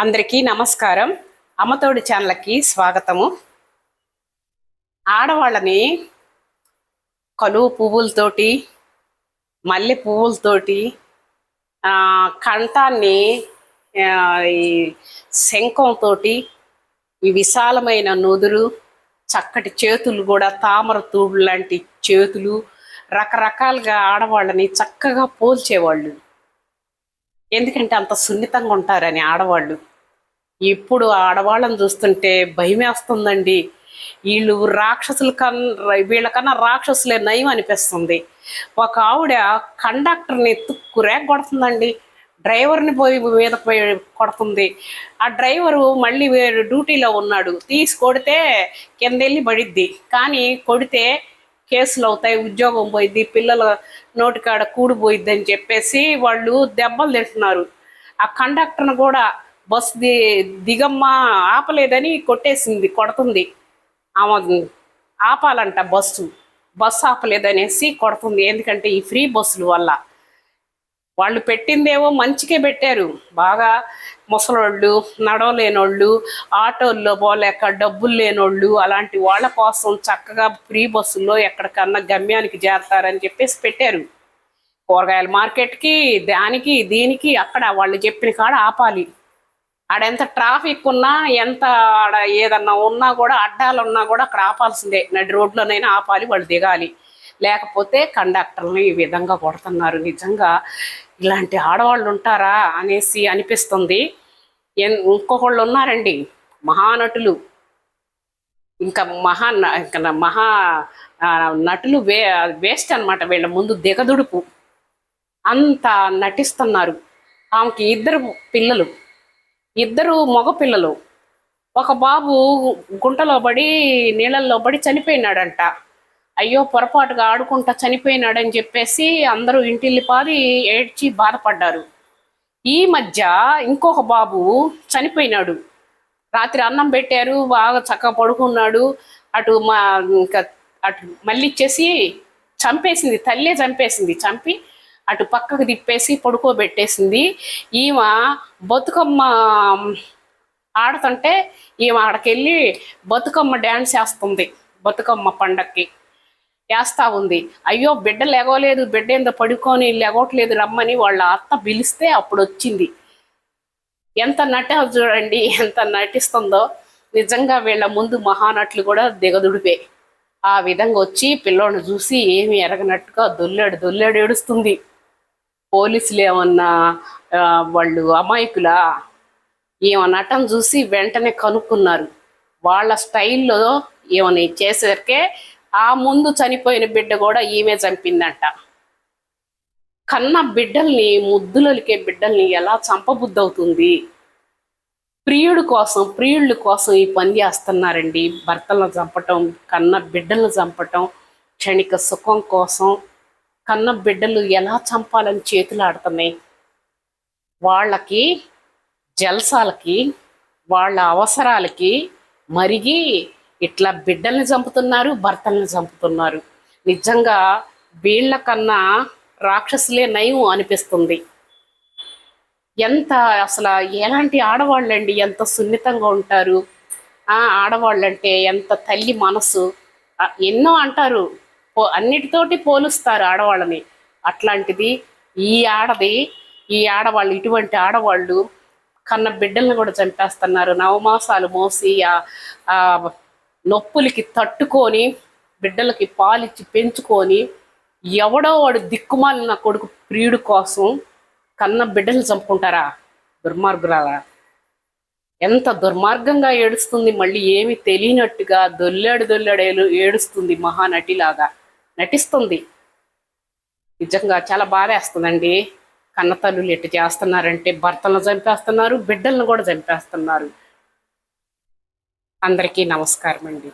అందరికీ నమస్కారం. అమ్మతోడి ఛానల్కి స్వాగతము. ఆడవాళ్ళని కలువు పువ్వులతోటి మల్లె పువ్వులతోటి కంఠాన్ని ఈ శంఖంతో ఈ విశాలమైన నుదురు చక్కటి చేతులు కూడా తామర తూడు లాంటి చేతులు రకరకాలుగా ఆడవాళ్ళని చక్కగా పోల్చేవాళ్ళు. ఎందుకంటే అంత సున్నితంగా ఉంటారని ఆడవాళ్ళు. ఇప్పుడు ఆడవాళ్ళని చూస్తుంటే భయమేస్తుందండి వీళ్ళు రాక్షసుల కన్నా వీళ్ళకన్నా రాక్షసులే నయం అనిపిస్తుంది. ఒక ఆవిడ కండక్టర్ని తుక్కురేగ కొడుతుందండి డ్రైవర్ని పోయి మీద పోయి కొడుతుంది. ఆ డ్రైవరు మళ్ళీ డ్యూటీలో ఉన్నాడు. తీసి కొడితే కిందెళ్ళి పడిద్ది. కానీ కొడితే కేసులు అవుతాయి ఉద్యోగం పోయిద్ది పిల్లల నోటికాడ కూడిపోయిద్ది అని చెప్పేసి వాళ్ళు దెబ్బలు తింటున్నారు. ఆ కండక్టర్ను కూడా బస్ ది దిగమ్మ ఆపలేదని కొట్టేసింది కొడుతుంది. ఆమె ఆపాలంట బస్సు. బస్సు ఆపలేదనేసి కొడుతుంది ఎందుకంటే ఈ ఫ్రీ బస్సుల వల్ల. వాళ్ళు పెట్టిందేమో మంచికే పెట్టారు. బాగా ముసలోళ్ళు నడవలేనోళ్ళు ఆటోల్లో పోలేక డబ్బులు లేనోళ్ళు అలాంటి వాళ్ళ కోసం చక్కగా ఫ్రీ బస్సుల్లో ఎక్కడికన్నా గమ్యానికి చేరతారని చెప్పేసి పెట్టారు. కూరగాయల మార్కెట్కి దానికి దీనికి అక్కడ వాళ్ళు చెప్పిన కాడ ఆపాలి. ఆడ ఎంత ట్రాఫిక్ ఉన్నా ఎంత ఆడ ఏదన్నా ఉన్నా కూడా అడ్డాలు ఉన్నా కూడా అక్కడ ఆపాల్సిందే. నడి రోడ్లోనైనా ఆపాలి వాళ్ళు దిగాలి. లేకపోతే కండక్టర్ని ఈ విధంగా కొడుతున్నారు. నిజంగా ఇలాంటి ఆడవాళ్ళు ఉంటారా అనేసి అనిపిస్తుంది. ఎన్- ఇంకొకళ్ళు ఉన్నారండి. మహానటులు. ఇంకా మహా న- ఇంకా మహా నటులు వే వేస్ట్ అన్నమాట వీళ్ళ ముందు దిగదుడుపు. అంత నటిస్తున్నారు. ఆమెకి ఇద్దరు పిల్లలు. ఇద్దరు మగ పిల్లలు. ఒక బాబు గుంటలో పడి నీళ్ళల్లో పడి చనిపోయినాడంట. అయ్యో పొరపాటుగా ఆడుకుంటా చనిపోయినాడని చెప్పేసి అందరూ ఇంటిల్లి పాది ఏడ్చి బాధపడ్డారు. ఈ మధ్య ఇంకొక బాబు చనిపోయినాడు. రాత్రి అన్నం పెట్టారు బాగా చక్కగా పడుకున్నాడు. అటు మా ఇంకా అటు మళ్ళీ ఇచ్చేసి చంపేసింది తల్లే చంపేసింది. చంపి అటు పక్కకు తిప్పేసి పడుకోబెట్టేసింది. ఈమె బతుకమ్మ ఆడుతుంటే ఈమె ఆడకెళ్ళి బతుకమ్మ డ్యాన్స్ వేస్తుంది. బతుకమ్మ పండక్కి వేస్తా ఉంది. అయ్యో బిడ్డ లెగవలేదు బిడ్డ ఏందో పడుకొని లెగవట్లేదు రమ్మని వాళ్ళ అత్త పిలిస్తే అప్పుడు వచ్చింది ఎంత నట చూడండి ఎంత నటిస్తుందో. నిజంగా వీళ్ళ ముందు మహానటులు కూడా దిగదుడిపే. ఆ విధంగా వచ్చి పిల్లోని చూసి ఏమి ఎరగనట్టుగా దొల్లాడు దొల్లాడు ఏడుస్తుంది. పోలీసులు ఏమన్నా వాళ్ళు అమాయకులా? ఈమె నటన చూసి వెంటనే కనుక్కున్నారు. వాళ్ళ స్టైల్లో ఈమెని చేసేసరికే ఆ ముందు చనిపోయిన బిడ్డ కూడా ఈమె చంపిందంట. కన్న బిడ్డల్ని ముద్దులలికే బిడ్డల్ని ఎలా చంపబుద్ధవుతుంది? ప్రియుడు కోసం ప్రియుళ్ళ కోసం ఈ పని చేస్తున్నారండి. భర్తలను చంపటం కన్న బిడ్డలను చంపటం క్షణిక సుఖం కోసం. కన్న బిడ్డలు ఎలా చంపాలని చేతులాడుతున్నాయి? వాళ్ళకి జల్సాలకి వాళ్ళ అవసరాలకి మరిగి ఇట్లా బిడ్డల్ని చంపుతున్నారు భర్తల్ని చంపుతున్నారు. నిజంగా వీళ్ళకన్నా రాక్షసులే నయం అనిపిస్తుంది. ఎంత అసలు ఎలాంటి ఆడవాళ్ళండి ఎంత సున్నితంగా ఉంటారు? ఆడవాళ్ళంటే ఎంత తల్లి మనసు. ఎన్నో అంటారు. పో- అన్నిటితోటి పోలుస్తారు ఆడవాళ్ళని. అట్లాంటిది ఈ ఆడది ఈ ఆడవాళ్ళు ఇటువంటి ఆడవాళ్ళు కన్న బిడ్డల్ని కూడా చంపేస్తున్నారు. నవమాసాలు మోసి ఆ- నొప్పులకి తట్టుకొని బిడ్డలకి పాలిచ్చి పెంచుకొని ఎవడో వాడు దిక్కుమాలిన కొడుకు ప్రియుడు కోసం కన్న బిడ్డలు చంపుకుంటారా? దుర్మార్గురాలా? ఎంత దుర్మార్గంగా ఏడుస్తుంది మళ్ళీ ఏమి తెలియనట్టుగా దొల్లాడు దొల్లాడు ఏడుస్తుంది మహానటిలాగా. నటిస్తుంది. నిజంగా చాలా బాధేస్తుందండి కన్న తల్లులు ఎట్టు చేస్తున్నారంటే భర్తలను చంపేస్తున్నారు బిడ్డలను కూడా చంపేస్తున్నారు. అందరికీ నమస్కారం అండి